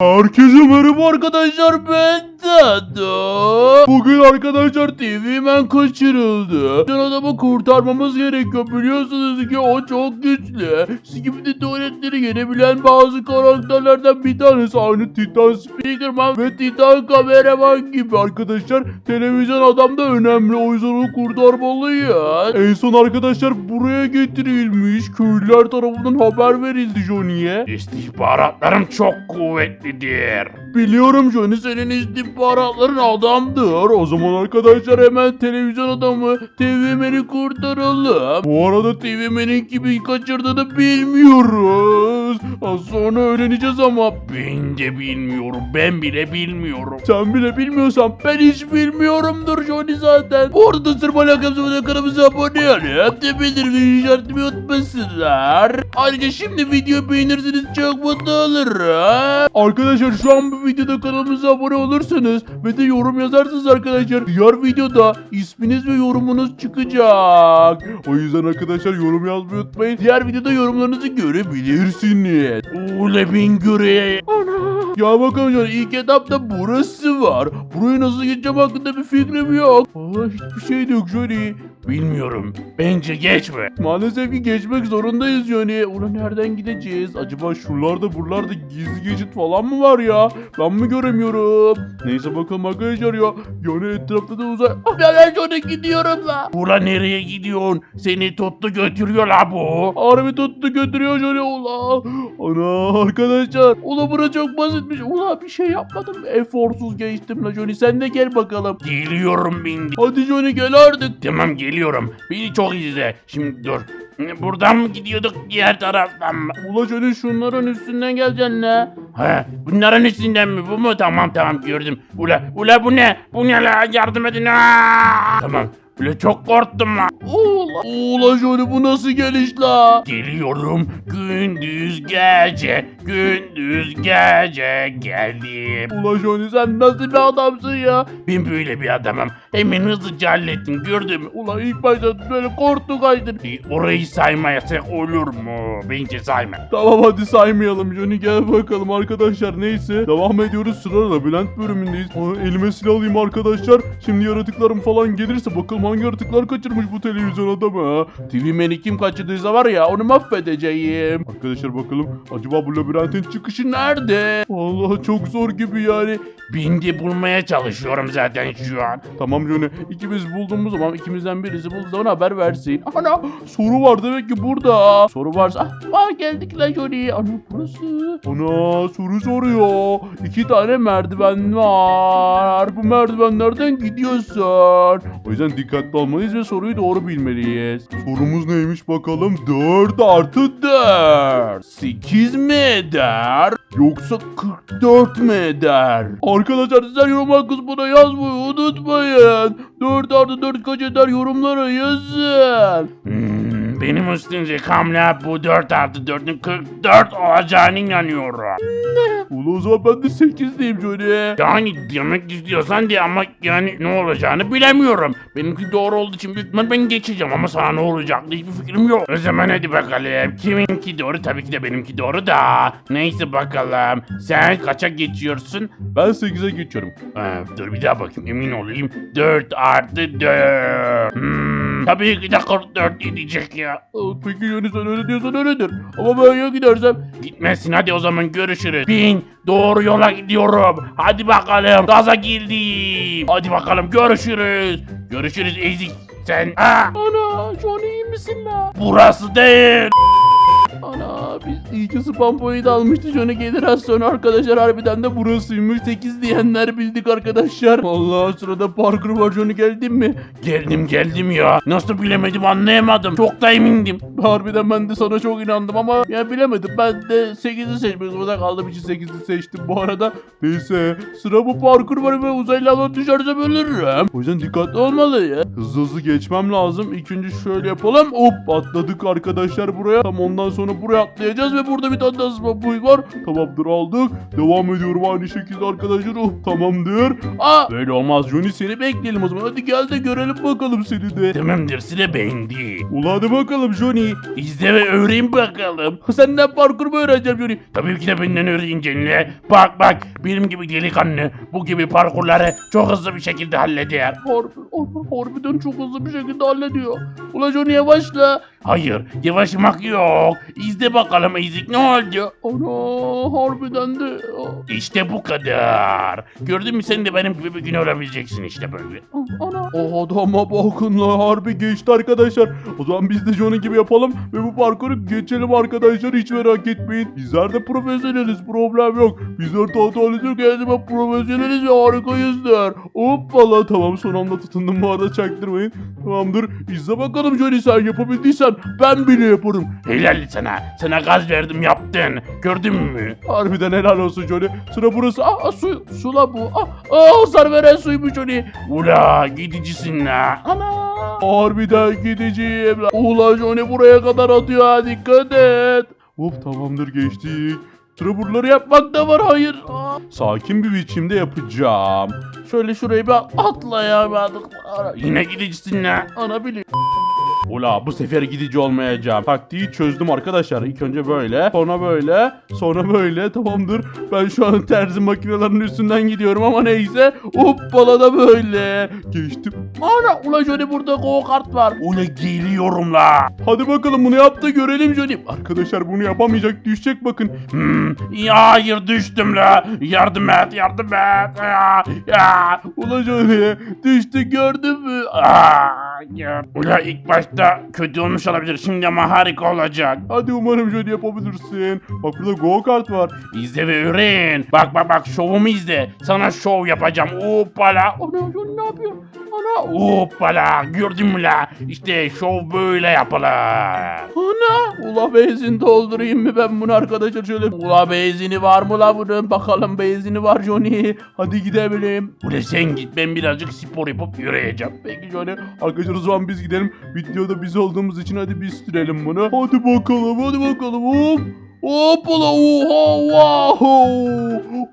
Herkese merhaba arkadaşlar ben Dado. Bugün arkadaşlar TV Man kaçırıldı. Can adamı kurtarmamız gerekiyor. Biliyorsunuz ki o çok güçlü. Skibidi tuvaletleri yenebilen bazı karakterlerden bir tanesi. Aynı Titan Speakerman ve Titan Kameraman gibi arkadaşlar. Televizyon adam da önemli. O yüzden onu kurtarmalıyız. En son arkadaşlar buraya getirilmiş. Köylüler tarafından haber verildi Johnny'ye. İstihbaratlarım çok kuvvetlidir. Biliyorum Johnny senin istihbaratların adamdır. O zaman arkadaşlar hemen televizyon adamı TV Man'i kurtaralım. Bu arada TV Man'in kimi kaçırdığını bilmiyoruz. Az sonra öğreneceğiz ama Ben de bilmiyorum. Ben bile bilmiyorum. sen bile bilmiyorsan ben hiç bilmiyorumdur Johnny zaten. Bu arada sırma lakamızı kanalımıza abone olup de bildirim işaretimi unutmasınlar. Ayrıca şimdi video beğenirseniz çok mutlu olurum. Arkadaşlar şu an bu videoda kanalımıza abone olursanız ve de yorum yazarsanız arkadaşlar diğer videoda isminiz ve yorumunuz çıkacak. O yüzden arkadaşlar yorum yazmayı unutmayın. Diğer videoda yorumlarınızı görebilirsiniz. Ule bin göre. Ya bakalım şöyle ilk etapta burası var. Burayı nasıl geçeceğim hakkında bir fikrim yok. Aa hiçbir şey yok şöyle. Bilmiyorum. Bence geçme. Maalesef ki geçmek zorundayız yani. Ulan nereden gideceğiz? Acaba şuralarda buralarda gizli geçit falan mı var ya? Ben mi göremiyorum? Neyse bakalım arkadaşlar ya. Yani etrafta da uzay... Ah ben şöyle gidiyorum la. Ula nereye gidiyorsun? Seni tuttu götürüyor la bu. Harbi tuttu götürüyor şöyle ula. Ana arkadaşlar. Ula bura çok basitmiş. Ula bir şey yapmadım. Eforsuz geçtim la Johnny. Sen de gel bakalım. Geliyorum bindi. Hadi Johnny gel artık. Tamam geliyorum. Beni çok izle. Şimdi dur. Buradan mı gidiyorduk diğer taraftan mı? Ula Johnny şunların üstünden geleceksin la. He, bunların üstünden mi bu mu? Tamam tamam gördüm. Ula ula bu ne? Bu ne la? Yardım edin. Aa! Tamam. Ula çok korktum la. Ula, ula Johnny bu nasıl geliş la? Geliyorum gündüz gece, gündüz gece geldim. Ula Johnny sen nasıl bir adamsın ya? Ben böyle bir adamım. Hemen hızlıca hallettim gördün mü? Ula ilk başta böyle korktu kaçtın. E, Orayı saymayasak olur mu? Bence sayma. Tamam hadi saymayalım Johnny gel bakalım arkadaşlar neyse. Devam ediyoruz sırada labirent bölümündeyiz. Aa, elime silah alayım arkadaşlar. Şimdi yaratıklarım falan gelirse bakalım hangi yaratıklar kaçırmış bu televizyon adamı. TV Man'i kim kaçırdıysa var ya onu mahvedeceğim. Arkadaşlar bakalım acaba bu labirentin çıkışı nerede? Allah çok zor gibi yani. Ben de bulmaya çalışıyorum zaten şu an. Tamam Johnny ikimiz bulduğumuz zaman ikimizden birisi bulduğu zaman haber versin. Ana soru var demek ki burada. Soru varsa ah, geldik lan Johnny. Ana burası. Ana soru soruyor. İki tane merdiven var. Bu merdivenlerden gidiyorsun. O yüzden dikkatli olmalıyız ve soruyu doğru bilmeliyiz. Sorumuz neymiş bakalım? 4 artı 4. 8 mi eder? Yoksa 44 mi eder? Arkadaşlar sizler yorumlar kısmına yazmayı unutmayın. 4 artı 4 kaç eder yorumlara yazın. Hmm, benim üstün zekamla bu 4 artı 4'ün 44 olacağına inanıyorum. Ulan o zaman ben de 8 diyeyim Johnny. Yani demek istiyorsan de ama yani ne olacağını bilemiyorum. Benimki doğru olduğu için büyük ihtimal ben geçeceğim ama sana ne olacak hiçbir fikrim yok. O zaman hadi bakalım. Kiminki doğru tabii ki de benimki doğru da. Neyse bakalım. Sen kaça geçiyorsun? Ben 8'e geçiyorum. Ee, dur bir daha bakayım emin olayım. 4 artı 4. Hmm, tabii ki de 44 diyecek ya. Aa, Peki Johnny sen öyle diyorsan öyledir. Ama ben ya gidersem Gitmesin hadi o zaman görüşürüz. Bin doğru yola gidiyorum. Hadi bakalım gaza girdim. Hadi bakalım görüşürüz. Görüşürüz ezik sen. Aa, Ana Johnny iyi misin la? burası değil. Biz iyice spam point almıştı Johnny sonra arkadaşlar harbiden de burasıymış 8 diyenler bildik arkadaşlar. Allah sırada parkur var Johnny geldin mi? Geldim geldim ya. Nasıl bilemedim anlayamadım. Çok da emindim. Harbiden ben de sana çok inandım ama ya bilemedim ben de 8'i seçmek zorunda kaldığım için 8'i seçtim bu arada. Neyse sıra bu parkur var ve uzaylı alan düşerse ölürüm. O yüzden dikkatli olmalıyım. Hızlı hızlı geçmem lazım. İlk önce şöyle yapalım. Hop atladık arkadaşlar buraya. Tam ondan sonra buraya atlayacağız ve burada bir tane daha zıplama point var. Tamamdır aldık. Devam ediyorum aynı şekilde arkadaşlar. Oh, tamamdır. Aa böyle olmaz Johnny seni bekleyelim o zaman. Hadi gel de görelim bakalım seni de. Tamamdır sıra bende. Ulan hadi bakalım Johnny. İzle ve öğren bakalım. Senden parkur mu öğreneceğim Johnny? Tabii ki de benden öğreneceğinle. Bak bak benim gibi delikanlı bu gibi parkurları çok hızlı bir şekilde halleder. Harbi, harbi- harbiden çok hızlı bir şekilde hallediyor. Ulan Johnny yavaşla. Hayır yavaşmak yok. İzle bakalım ezik ne oldu? Ana harbiden de. İşte bu kadar. Gördün mü sen de benim gibi bir gün olabileceksin işte böyle. Ana. O adama bakın la harbi geçti arkadaşlar. O zaman biz de Johnny gibi yapalım ve bu parkuru geçelim arkadaşlar hiç merak etmeyin. Bizler de profesyoneliz problem yok. Bizler Tatalıcı gezme profesyoneliz ve harikayızdır. Hoppala tamam son anda tutundum bu arada çaktırmayın. Tamamdır izle bakalım Johnny sen yapabildiysen ben bile yaparım. Helal sana. Sana gaz verdim yaptın. Gördün mü? Harbiden helal olsun Johnny. Sıra burası. Aa, aa, su, su la bu. Aa, aa hasar veren suymuş Johnny. Ula gidicisin la. Ana. Harbiden gideceğim lan. Ulan Johnny buraya kadar atıyor ha dikkat et. Of tamamdır geçtik. Sıra buraları yapmak da var hayır. Aa, Sakin bir biçimde yapacağım. Şöyle şurayı bir atla ya bir. Yine gidicisin la. Ana biliyor. Ula bu sefer gidici olmayacağım. Taktiği çözdüm arkadaşlar. İlk önce böyle, sonra böyle, sonra böyle. Tamamdır. Ben şu an terzi makinelerinin üstünden gidiyorum ama neyse. Hoppala da böyle. Geçtim. Ana ula Johnny burada go kart var. Ula geliyorum la. Hadi bakalım bunu yap da görelim Johnny. Arkadaşlar bunu yapamayacak düşecek bakın. Hmm, ya hayır düştüm la. Yardım et yardım et. Ya, ya. Ula Johnny düştü gördün mü? Aa, ya. Ula ilk başta kötü olmuş olabilir şimdi ama harika olacak. Hadi umarım Johnny yapabilirsin. Bak burada go kart var. İzle ve öğren. Bak bak bak şovumu izle. Sana şov yapacağım. Hoppala. Ana Johnny ne yapıyor? Ana Hoppala. Gördün mü la? İşte şov böyle yapılır. Ana! Ula benzin doldurayım mı ben bunu arkadaşlar şöyle. Ula benzini var mı la bunun? Bakalım benzini var Johnny. Hadi gidelim. Ula sen git ben birazcık spor yapıp yürüyeceğim. Peki Johnny. Arkadaşlar o zaman biz gidelim. Videoda biz olduğumuz için hadi biz sürelim bunu. Hadi bakalım hadi bakalım. Hop. Hoppala oha wow.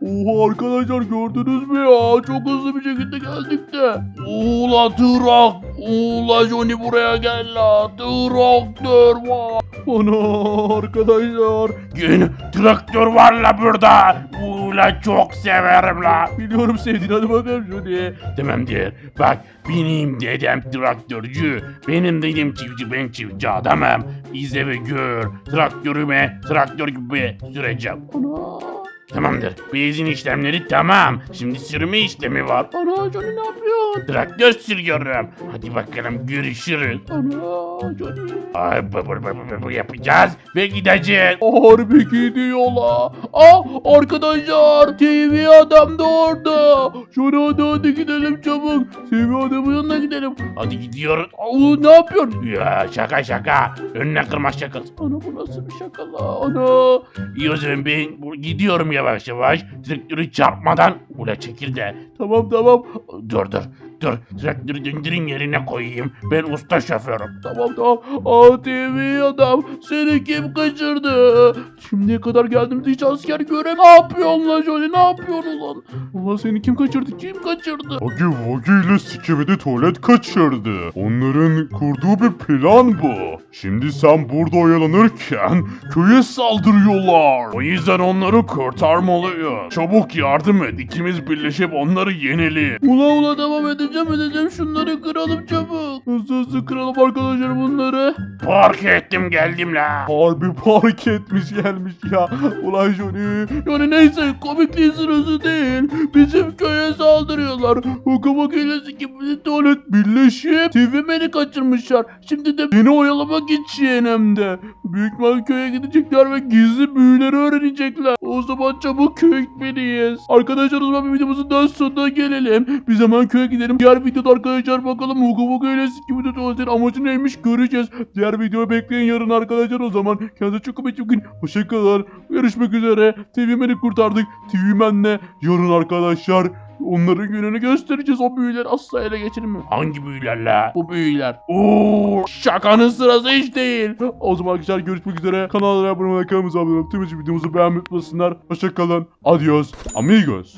Oha arkadaşlar gördünüz mü ya? Çok hızlı bir şekilde geldik de. Ula trak. Ula Johnny buraya gel la. Traktör var. Ana arkadaşlar. Gün traktör var la burada. Ula çok severim la. Biliyorum sevdiğin hadi bakalım Johnny. Tamamdır. Bak benim dedem traktörcü. Benim dedem çiftçi ben çiftçi adamım. İzle ve gör. Traktörüme traktör gibi süreceğim. Ana. Tamamdır. Benzin işlemleri tamam. Şimdi sürme işlemi var. Ana Johnny ne yapıyorsun? Traktör sürüyorum. Hadi bakalım görüşürüz. Ana Johnny. Ay, bu, bu, bu, bu, bu yapacağız ve gideceğiz. Harbi gidiyor la. Ah arkadaşlar TV adam da orada. Şöyle hadi hadi gidelim çabuk. TV adamın yanına gidelim. Hadi gidiyoruz. Aa, ne yapıyorsun? Ya şaka şaka. Önüne kırma şakası. Ana bu nasıl bir şaka la? Ana. İyi o zaman ben gidiyorum yavaş yavaş. Traktörü çarpmadan. Ula çekil de. Tamam tamam. Dur dur. Dur. Traktörü döndürün yerine koyayım. Ben usta şoförüm. Tamam tamam. Aa TV adam seni kim kaçırdı? Şimdiye kadar geldiğimizde hiç asker göre ne yapıyorsun lan Johnny ne yapıyorsun ulan? Ulan seni kim kaçırdı? Kim kaçırdı? Agi Vagi ile Skibidi tuvalet kaçırdı. Onların kurduğu bir plan bu. Şimdi sen burada oyalanırken köye saldırıyorlar. O yüzden onları kurtarmalıyız. Çabuk yardım et. İkimiz birleşip onları yenelim. Ula ula devam edeceğim edeceğim şunları kıralım çabuk. Hızlı hızlı kıralım arkadaşlar bunları. Park ettim geldim la. Harbi park etmiş gelmiş ya. Ulan Johnny. Yani neyse komikliğin sırası değil. Bizim köye saldırıyorlar. Hukuma hilesi gibi tuvalet birleşip TV beni kaçırmışlar. Şimdi de beni oyalamak için hem de. Büyük ihtimal köye gidecekler ve gizli büyüleri öğrenecekler. O zaman çabuk köye gitmeliyiz. Arkadaşlar o zaman videomuzun daha sonuna gelelim. Biz hemen köye gidelim. Diğer videoda arkadaşlar bakalım Hukuma hilesi gibi tuvaletin amacı neymiş göreceğiz. Diğer videoyu bekleyin yarın arkadaşlar o zaman. Kendinize çok iyi bakın. Hoşçakalın. Görüşmek üzere. TV Man'i kurtardık. TV Man'le yarın arkadaşlar Onların gününü göstereceğiz. O büyüleri asla ele geçirmiyor. Hangi büyüler la? Bu büyüler. Oo, şakanın sırası hiç değil. O zaman arkadaşlar görüşmek üzere. Kanallara abone olmayı, kanalımıza abone olmayı, tüm videomuzu beğenmeyi unutmasınlar. Hoşçakalın. Adios. Amigos.